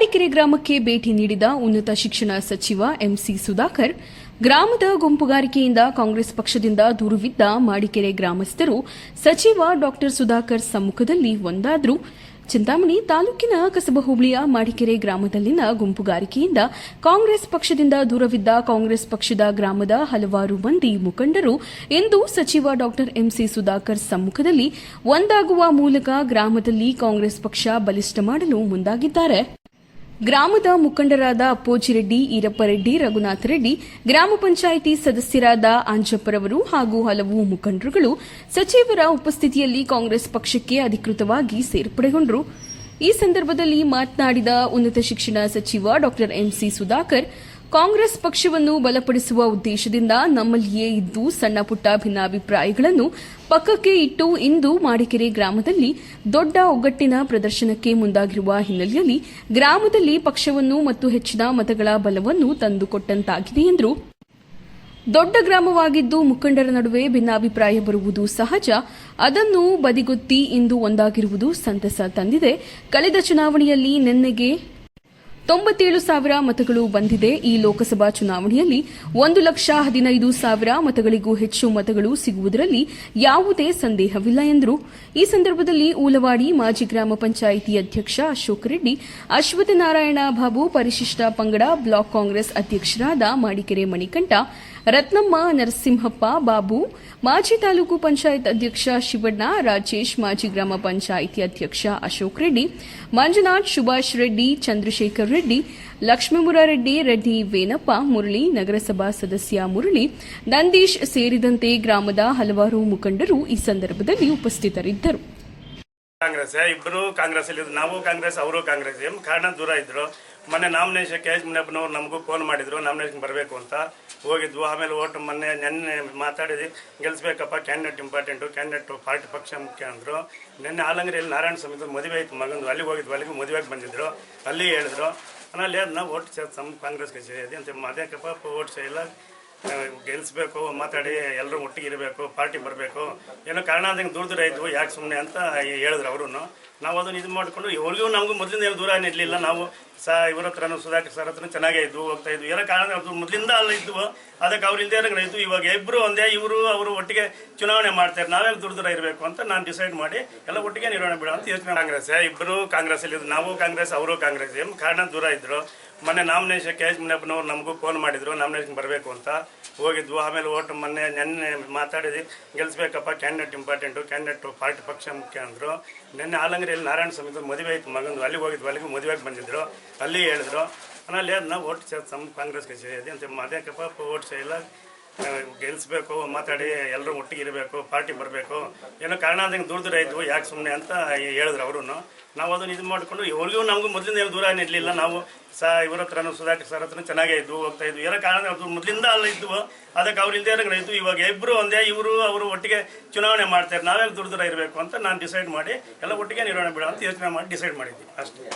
ಮಾಡಿಕೆರೆ ಗ್ರಾಮಕ್ಕೆ ಭೇಟಿ ನೀಡಿದ ಉನ್ನತ ಶಿಕ್ಷಣ ಸಚಿವ ಎಂಸಿ ಸುಧಾಕರ್, ಗ್ರಾಮದ ಗುಂಪುಗಾರಿಕೆಯಿಂದ ಕಾಂಗ್ರೆಸ್ ಪಕ್ಷದಿಂದ ದೂರವಿದ್ದ ಮಾಡಿಕೆರೆ ಗ್ರಾಮಸ್ಥರು, ಸಚಿವ ಡಾ ಸುಧಾಕರ್ ಸಮ್ಮುಖದಲ್ಲಿ ಒಂದಾದರು. ಚಿಂತಾಮಣಿ ತಾಲೂಕಿನ ಕಸಬ ಹೋಬಳಿಯ ಮಾಡಿಕೆರೆ ಗ್ರಾಮದಲ್ಲಿನ ಗುಂಪುಗಾರಿಕೆಯಿಂದ ಕಾಂಗ್ರೆಸ್ ಪಕ್ಷದಿಂದ ದೂರವಿದ್ದ ಕಾಂಗ್ರೆಸ್ ಪಕ್ಷದ ಗ್ರಾಮದ ಹಲವಾರು ಮಂದಿ ಮುಖಂಡರು ಇಂದು ಸಚಿವ ಡಾ ಎಂಸಿ ಸುಧಾಕರ್ ಸಮ್ಮುಖದಲ್ಲಿ ಒಂದಾಗುವ ಮೂಲಕ ಗ್ರಾಮದಲ್ಲಿ ಕಾಂಗ್ರೆಸ್ ಪಕ್ಷ ಬಲಿಷ್ಠ ಮಾಡಲು ಮುಂದಾಗಿದ್ದಾರೆ. ಗ್ರಾಮದ ಮುಖಂಡರಾದ ಅಪ್ಪೋಜಿರೆಡ್ಡಿ ಈರಪ್ಪರೆಡ್ಡಿ, ರಘುನಾಥ ರೆಡ್ಡಿ, ಗ್ರಾಮ ಪಂಚಾಯಿತಿ ಸದಸ್ಯರಾದ ಆಂಜಪ್ಪರವರು ಹಾಗೂ ಹಲವು ಮುಖಂಡರುಗಳು ಸಚಿವರ ಉಪಸ್ಥಿತಿಯಲ್ಲಿ ಕಾಂಗ್ರೆಸ್ ಪಕ್ಷಕ್ಕೆ ಅಧಿಕೃತವಾಗಿ ಸೇರ್ಪಡೆಗೊಂಡರು. ಈ ಸಂದರ್ಭದಲ್ಲಿ ಮಾತನಾಡಿದ ಉನ್ನತ ಶಿಕ್ಷಣ ಸಚಿವ ಡಾ ಎಂಸಿ ಸುಧಾಕರ್ ಕಾಂಗ್ರೆಸ್ ಪಕ್ಷವನ್ನು ಬಲಪಡಿಸುವ ಉದ್ದೇಶದಿಂದ ನಮ್ಮಲ್ಲಿಯೇ ಇದ್ದು ಸಣ್ಣ ಪುಟ್ಟ ಭಿನ್ನಾಭಿಪ್ರಾಯಗಳನ್ನು ಪಕ್ಕಕ್ಕೆ ಇಟ್ಟು ಇಂದು ಮಾಡಿಕೆರೆ ಗ್ರಾಮದಲ್ಲಿ ದೊಡ್ಡ ಒಗ್ಗಟ್ಟಿನ ಪ್ರದರ್ಶನಕ್ಕೆ ಮುಂದಾಗಿರುವ ಹಿನ್ನೆಲೆಯಲ್ಲಿ ಗ್ರಾಮದಲ್ಲಿ ಪಕ್ಷವನ್ನು ಮತ್ತು ಹೆಚ್ಚಿನ ಮತಗಳ ಬಲವನ್ನು ತಂದುಕೊಟ್ಟಂತಾಗಿದೆ ಎಂದರು. ದೊಡ್ಡ ಗ್ರಾಮವಾಗಿದ್ದು ಮುಖಂಡರ ನಡುವೆ ಭಿನ್ನಾಭಿಪ್ರಾಯ ಬರುವುದು ಸಹಜ. ಅದನ್ನು ಬದಿಗೊತ್ತಿ ಇಂದು ಒಂದಾಗಿರುವುದು ಸಂತಸ ತಂದಿದೆ. ಕಳೆದ ಚುನಾವಣೆಯಲ್ಲಿ ನಿನ್ನೆಗೆ ತೊಂಬತ್ತೇಳು ಸಾವಿರ ಮತಗಳು ಬಂದಿದೆ ಈ ಲೋಕಸಭಾ ಚುನಾವಣೆಯಲ್ಲಿ ಒಂದು ಲಕ್ಷ ಹದಿನೈದು ಸಾವಿರ ಮತಗಳಿಗೂ ಹೆಚ್ಚು ಮತಗಳು ಸಿಗುವುದರಲ್ಲಿ ಯಾವುದೇ ಸಂದೇಹವಿಲ್ಲ ಎಂದರು. ಈ ಸಂದರ್ಭದಲ್ಲಿ ಊಲವಾಡಿ ಮಾಜಿ ಗ್ರಾಮ ಪಂಚಾಯಿತಿ ಅಧ್ಯಕ್ಷ ಅಶೋಕ್ ರೆಡ್ಡಿ, ಅಶ್ವತ್ಥನಾರಾಯಣ ಬಾಬು, ಪರಿಶಿಷ್ಟ ಪಂಗಡ ಬ್ಲಾಕ್ ಕಾಂಗ್ರೆಸ್ ಅಧ್ಯಕ್ಷರಾದ ಮಾಡಿಕೆರೆ ಮಣಿಕಂಠ ರತ್ನಮ್ಮ, ನರಸಿಂಹಪ್ಪ, ಬಾಬು, ಮಾಜಿ ತಾಲೂಕು ಪಂಚಾಯತ್ ಅಧ್ಯಕ್ಷ ಶಿವಣ್ಣ, ರಾಜೇಶ್, ಮಾಜಿ ಗ್ರಾಮ ಪಂಚಾಯಿತಿ ಅಧ್ಯಕ್ಷ ಅಶೋಕ್ ರೆಡ್ಡಿ, ಮಂಜುನಾಥ್, ಸುಭಾಷ್ ರೆಡ್ಡಿ, ಚಂದ್ರಶೇಖರ್ ರೆಡ್ಡಿ, ಲಕ್ಷ್ಮೀಮುರಾರೆಡ್ಡಿ, ರೆಡ್ಡಿ ವೇನಪ್ಪ ಮುರಳಿ, ನಗರಸಭಾ ಸದಸ್ಯ ಮುರಳಿ, ನಂದೀಶ್ ಸೇರಿದಂತೆ ಗ್ರಾಮದ ಹಲವಾರು ಮುಖಂಡರು ಈ ಸಂದರ್ಭದಲ್ಲಿ ಉಪಸ್ಥಿತರಿದ್ದರು. ಕಾಂಗ್ರೆಸ್ ಇಬ್ಬರು ಕಾಂಗ್ರೆಸ್ ಅಲ್ಲಿ ನಾವು ಕಾಂಗ್ರೆಸ್, ಅವರು ಕಾಂಗ್ರೆಸ್ ಕಾರಣ ದೂರ ಇದ್ರು? ಮೊನ್ನೆ ನಾಮಿನೇಷನ್ ಕೆ ಎಚ್ ಮುನಿಯಪ್ಪನವ್ರು ನಮಗೂ ಫೋನ್ ಮಾಡಿದ್ರು ನಾಮಿನೇಷನ್ ಬರಬೇಕು ಅಂತ. ಹೋಗಿದ್ವು, ಆಮೇಲೆ ಓಟ್ ಮೊನ್ನೆ ನೆನ್ನೆ ಮಾತಾಡಿದ್ವಿ ಗೆಲ್ಲಿಸ್ಬೇಕಪ್ಪ ಕ್ಯಾಂಡಿಡೇಟ್ ಇಂಪಾರ್ಟೆಂಟು ಕ್ಯಾಂಡಿಡೇಟ್ ಪಾರ್ಟಿ ಪಕ್ಷ ಮುಖ್ಯ ಅಂದರು. ನಿನ್ನೆ ಆಲಂಗರಿಯಲ್ಲಿ ನಾರಾಯಣ ಸಮಿತಿ ಮದುವೆ ಆಯ್ತು ಮಗಂದು, ಅಲ್ಲಿಗೆ ಹೋಗಿದ್ವು, ಅಲ್ಲಿಗೆ ಮದುವೆಗೆ ಬಂದಿದ್ದರು ಅಲ್ಲಿ ಹೇಳಿದ್ರು. ಆಮೇಲೆ ನಾವು ಓಟ್ ಸಮ್ ಕಾಂಗ್ರೆಸ್ಗೆ ಸೇರಿದೆ ಅಂತ. ಅದೇಕಪ್ಪ ಓಟ್ ಇಲ್ಲ ಗೆಲ್ಸ್ಬೇಕು ಮಾತಾಡಿ, ಎಲ್ಲರೂ ಒಟ್ಟಿಗೆ ಇರಬೇಕು, ಪಾರ್ಟಿ ಬರಬೇಕು. ಏನೋ ಕಾರಣ ಅಂದಂಗೆ ದೂರ ದೂರ ಇದ್ವು, ಯಾಕೆ ಸುಮ್ಮನೆ ಅಂತ ಹೇಳಿದ್ರು ಅವರು ನಾವು ಅದನ್ನು ಇದು ಮಾಡಿಕೊಂಡು, ಇವ್ರಿಗೂ ನಮಗೂ ಮೊದಲಿಂದ ಏನು ದೂರ ಇರಲಿಲ್ಲ ನಾವು ಸಹ ಇವ್ರ ಹತ್ರನೂ, ಸುಧಾಕರ್ ಸರ್ ಹತ್ರ ಚೆನ್ನಾಗೇ ಇದ್ವು, ಹೋಗ್ತಾ ಇದ್ವು. ಏನೋ ಕಾರಣ ಅದು ಮೊದಲಿಂದ ಅಲ್ಲ ಇದ್ವು. ಅದಕ್ಕೆ ಅವ್ರಿಂದ ಇದ್ವು. ಇವಾಗ ಇಬ್ಬರು ಒಂದೇ, ಇವರು, ಅವರು ಒಟ್ಟಿಗೆ ಚುನಾವಣೆ ಮಾಡ್ತಾರೆ ನಾವೇ ದೂರ ದೂರ ಇರಬೇಕು ಅಂತ ನಾನು ಡಿಸೈಡ್ ಮಾಡಿ, ಎಲ್ಲ ಒಟ್ಟಿಗೆ ನಿರ್ವಹಣೆ ಬಿಡೋ ಅಂತ ಯೋಚನೆ ಕಾಂಗ್ರೆಸ್ ಇಬ್ಬರು ಕಾಂಗ್ರೆಸ್ ಅಲ್ಲಿ ನಾವು ಕಾಂಗ್ರೆಸ್, ಅವರು ಕಾಂಗ್ರೆಸ್. ಏನು ಕಾರಣ? ದೂರ ಇದ್ರು. ಮೊನ್ನೆ ನಾಮಿನೇಷನ್ ಕೆ ಎಚ್ ಮುನಿಯಪ್ಪನವ್ರು ನಮಗೂ ಫೋನ್ ಮಾಡಿದ್ರು. ನಾಮಿನೇಷನ್ ಬರಬೇಕು ಅಂತ. ಹೋಗಿದ್ವು. ಆಮೇಲೆ ಓಟ್ ಮೊನ್ನೆ ನೆನ್ನೆ ಮಾತಾಡಿದ್ವಿ. ಗೆಲ್ಲಿಸ್ಬೇಕಪ್ಪ ಕ್ಯಾಂಡಿಡೇಟ್ ಇಂಪಾರ್ಟೆಂಟು ಕ್ಯಾಂಡಿಡೇಟ್ ಪಾರ್ಟಿ ಪಕ್ಷ ಮುಖ್ಯ ಅಂದರು. ನಿನ್ನೆ ಆಲಂಗರಿಯಲ್ಲಿ ನಾರಾಯಣ ಸ್ವಾಮಿ ಮದುವೆ ಆಯ್ತು ಮಗಂದು. ಅಲ್ಲಿಗೆ ಹೋಗಿದ್ವು. ಅಲ್ಲಿಗೆ ಮದುವೆಗೆ ಬಂದಿದ್ರು. ಅಲ್ಲಿ ಹೇಳಿದ್ರು. ಆಮೇಲೆ ನಾವು ಓಟ್ ಸಮ್ ಕಾಂಗ್ರೆಸ್ಗೆ ಸೇರಿದೆ ಅಂತ. ಅದೇಕಪ್ಪ ಓಟ್ ಇಲ್ಲ. ಗೆಲ್ಸ್ಬೇಕು, ಮಾತಾಡಿ ಎಲ್ಲರೂ ಒಟ್ಟಿಗೆ ಇರಬೇಕು, ಪಾರ್ಟಿ ಬರಬೇಕು. ಏನೋ ಕಾರಣ ಅಂದಂಗೆ ದೂರ ದೂರ ಇದ್ವು, ಯಾಕೆ ಸುಮ್ಮನೆ ಅಂತ ಹೇಳಿದ್ರು ಅವರು ನಾವು ಅದನ್ನು ಇದು ಮಾಡಿಕೊಂಡು ಇವ್ರಿಗೂ ನಮಗೂ ಮೊದಲಿಂದ ಏನು ದೂರ ಇರಲಿಲ್ಲ. ನಾವು ಸಹ ಇವ್ರ ಹತ್ರನೂ, ಸುಧಾಕರ್ ಸರ್ ಹತ್ರ ಚೆನ್ನಾಗೇ ಇದ್ವು, ಹೋಗ್ತಾ ಇದ್ವು. ಏನೋ ಕಾರಣ ಅದು ಮೊದಲಿಂದ ಅಲ್ಲ ಇದ್ವು. ಅದಕ್ಕೆ ಅವ್ರು ಇಲ್ಲದೆ ಇದ್ವು. ಇವಾಗ ಇಬ್ಬರು ಒಂದೇ, ಇವರು, ಅವರು ಒಟ್ಟಿಗೆ ಚುನಾವಣೆ ಮಾಡ್ತಾರೆ. ನಾವೇ ದೂರ ದೂರ ಇರಬೇಕು ಅಂತ ನಾನು ಡಿಸೈಡ್ ಮಾಡಿ, ಎಲ್ಲ ಒಟ್ಟಿಗೆ ನಿರ್ವಹಣೆ ಬಿಡೋ ಅಂತ ಯೋಚನೆ ಮಾಡಿ ಡಿಸೈಡ್ ಮಾಡಿದ್ವಿ. ಅಷ್ಟೇ.